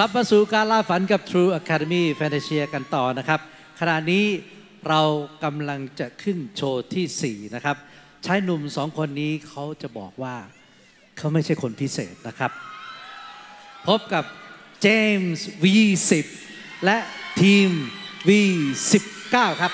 ลับมาสู่การล่าฝันกับ True Academy Fantasia กันต่อนะครับ ขณะนี้เรากำลังจะขึ้นโชว์ทีสี่ 4 นะครับชายหนุ่มสองคนนี้เขาจะบอกว่าเขาไม่ใช่คนพิเศษนะครับ พบกับเจมส์ V10 และทีม V19 ครับ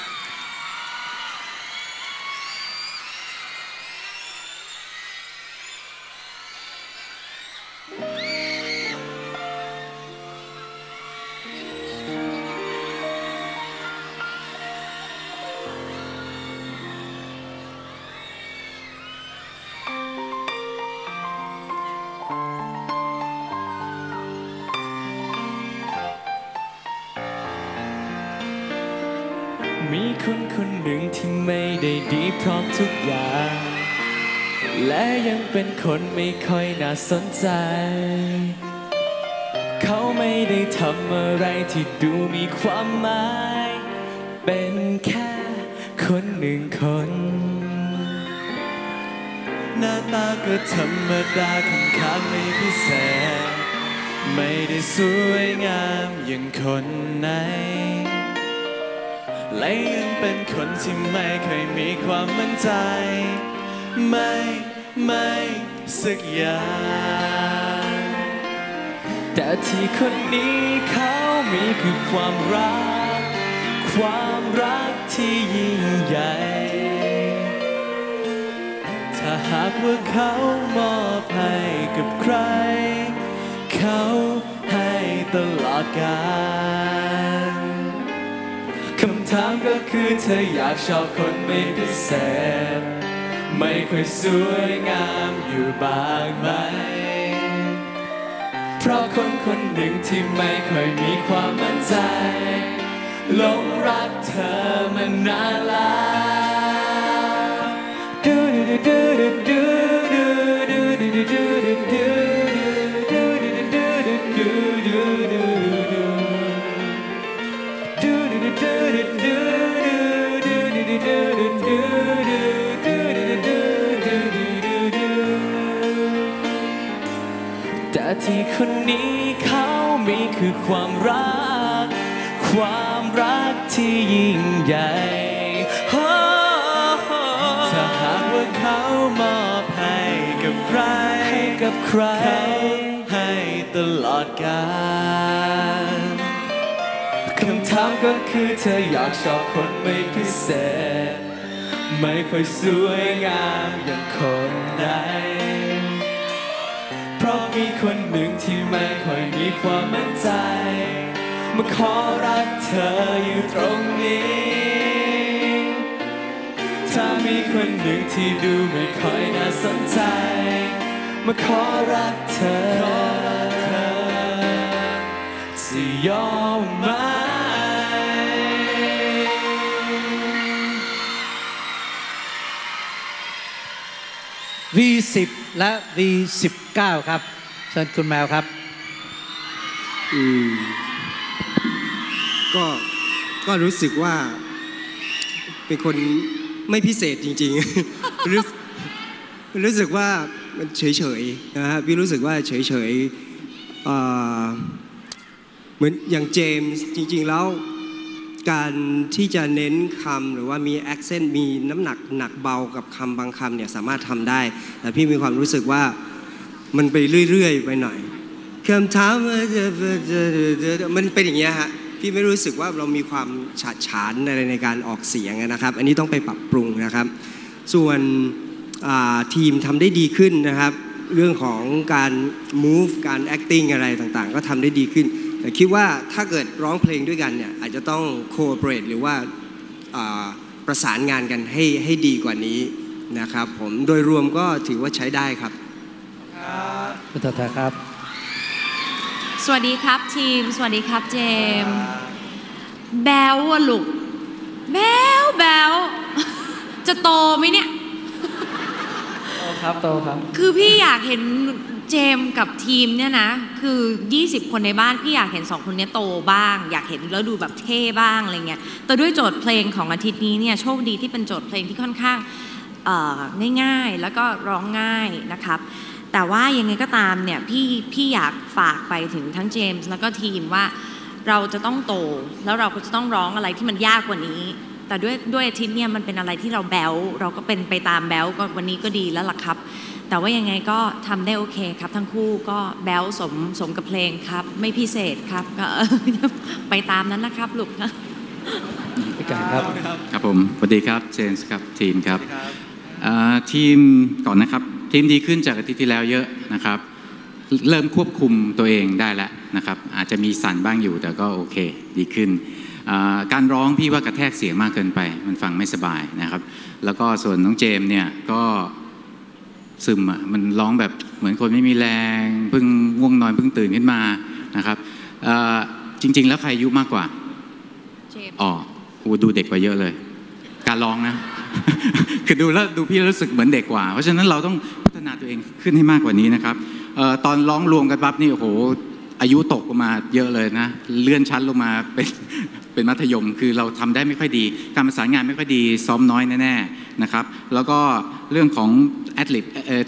มีคนคนหนึ่งที่ไม่ได้ดีพร้อมทุกอย่าง และยังเป็นคนไม่ค่อยน่าสนใจ เขาไม่ได้ทำอะไรที่ดูมีความหมาย เป็นแค่คนหนึ่งคน หน้าตาก็ธรรมดาคำขาไม่พิเศษ ไม่ได้สวยงามอย่างคนไหน และยังเป็นคนที่ไม่เคยมีความมั่นใจ ไม่ไม่สักอย่างแต่ที่คนนี้เขามีคือความรัก ความรักที่ยิ่งใหญ่ ถ้าหากว่าเขามอบให้กับใคร เขาให้ตลอดกาลำถามก็คือเธออยากชอบคนไม่พิเศษ ไม่ค่อยสวยงามอยู่บ้างไหม เพราะคนคนหนึ่งที่ไม่ค่อยมีความมั่นใจหลงรักเธอมานาน แต่ที่คนนี้เขามีคือความรัก ความรักที่ยิ่งใหญ่ถ้าหากว่าเขามอบให้กับใครให้กับใครามก็คือเธออยากชอบคนไม่พิเศษ ไม่ค่อยสวยงามอย่างคนไหนเพราะมีคนหนึ่งที่ไม่ค่อยมีความมั่นใจ มาขอรักเธออยู่ตรงนี้ ถ้ามีคนหนึ่งที่ดูไม่ค่อยน่าสนใจ มาขอรักเธอ V10 และ V19 ครับ เชิญคุณแมวครับ อืมก็ก็รู้สึกว่า เป็นคนไม่พิเศษจริงๆรู้รู้สึกว่ามันเฉยๆนะฮะพี่รู้สึกว่าเฉยๆเอ่อเหมือนอย่างเจมส์จริง ๆ แล้ว การที่จะเน้นคำหรือว่ามี accent มีน้ำหนักหนักเบากับคำบางคำเนี่ยสามารถทำได้ แต่พี่มีความรู้สึกว่ามันไปเรื่อยๆไปหน่อยคำถามว่ามันเป็นอย่างเงี้ยฮะพี่ไม่รู้สึกว่าเรามีความฉาดฉานอะไรในการออกเสียงนะครับ อันนี้ต้องไปปรับปรุงนะครับ ส่วนทีมทำได้ดีขึ้นนะครับ เรื่องของการ move การ acting อะไรต่างๆ ก็ทำได้ดีขึ้น แต่คิดว่าถ้าเกิดร้องเพลงด้วยกันเนี่ยอาจจะต้อง cooperate หรือว่าอ่าประสานงานกันให้ให้ดีกว่านี้นะครับผมโดยรวมก็ถือว่าใช้ได้ครับคุณตาตาครับ สวัสดีครับทีม สวัสดีครับเจมส์แบลอะลูกแบลแบลจะโตไหมเนี่ย โตครับ โตครับ คือพี่อยากเห็น เจมส์กับทีมเนี่ยนะ คือ 20 คนในบ้าน พี่อยากเห็นสองคนนี้โตบ้าง อยากเห็นแล้วดูแบบเท่บ้างอะไรเงี้ยแต่ด้วยโจทย์เพลงของอาทิตย์นี้เนี่ยโชคดีที่เป็นโจทย์เพลงที่ค่อนข้างง่ายๆ แล้วก็ร้องง่ายนะครับ แต่ว่ายังไงก็ตามเนี่ยพี่พี่อยากฝากไปถึงทั้งเจมส์แล้วก็ทีมว่าเราจะต้องโต แล้วเราก็จะต้องร้องอะไรที่มันยากกว่านี้ แต่ด้วยด้วยอาทิตย์เนี่ยมันเป็นอะไรที่เราแบลเราก็เป็นไปตามแบลก็วันนี้ก็ดีแล้วล่ะครับ แต่ว่ายังไงก็ทำได้โอเคครับ ทั้งคู่ก็แบลสมสมกับเพลงครับ ไม่พิเศษครับก็ไปตามนั้นนะครับลูกนะพี่การครับครับผมสวัสดีครับเจนส์ครับทีมครับอ่าทีมก่อนนะครับ ทีมดีขึ้นจากอาทิตย์ที่แล้วเยอะนะครับ เริ่มควบคุมตัวเองได้แล้วนะครับ อาจจะมีสั่นบ้างอยู่แต่ก็โอเคดีขึ้นอ่าการร้องพี่ว่ากระแทกเสียงมากเกินไป มันฟังไม่สบายนะครับ แล้วก็ส่วนน้องเจมส์เนี่ยก็ ซึมอะมันร้องแบบเหมือนคนไม่มีแรงเพิ่งง่วงนอนเพิ่งตื่นขึ้นมานะครับอ่าจริง ๆ แล้วใครอายุมากกว่าเจมส์อ๋อโหดูเด็กกว่าเยอะเลย การร้องนะ คือดูแล้วดูพี่แล้วรู้สึกเหมือนเด็กกว่า เพราะฉะนั้นเราต้องพัฒนาตัวเองขึ้นให้มากกว่านี้นะครับเอ่อตอนร้องรวมกันปั๊บนี่โอ้โหอายุตกลงมาเยอะเลยนะเลื่อนชั้นลงมาเป็นเป็นมัธยม คือเราทำได้ไม่ค่อยดี การประสานงานไม่ค่อยดีซ้อมน้อยแน่ๆนะครับ แล้วก็เรื่องของ แอดลิท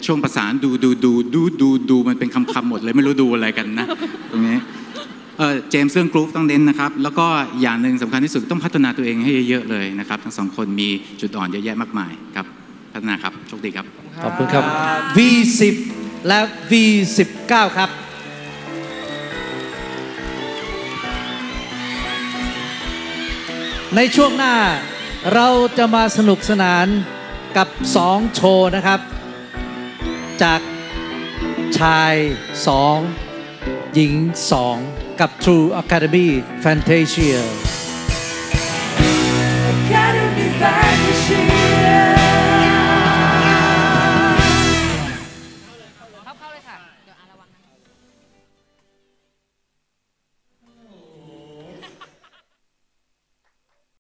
ช่วงประสานดูดูดูดูดูดูมันเป็นคำๆหมดเลยไม่รู้ดูอะไรกันนะตรงนี้เออเจมส์เรื่องกรูฟต้องเน้นนะครับ แล้วก็อย่างหนึ่งสำคัญที่สุดต้องพัฒนาตัวเองให้เยอะๆเลยนะครับ ทั้งสองคนมีจุดอ่อนเยอะแยะมากมายครับ พัฒนาครับโชคดีครับ ขอบคุณครับ V10 และ V19 ครับในช่วงหน้าเราจะมาสนุกสนาน กับ 2 โชว์นะครับ จากชาย 2 หญิง 2 กับ True Academy Fantasia Academy Fantasia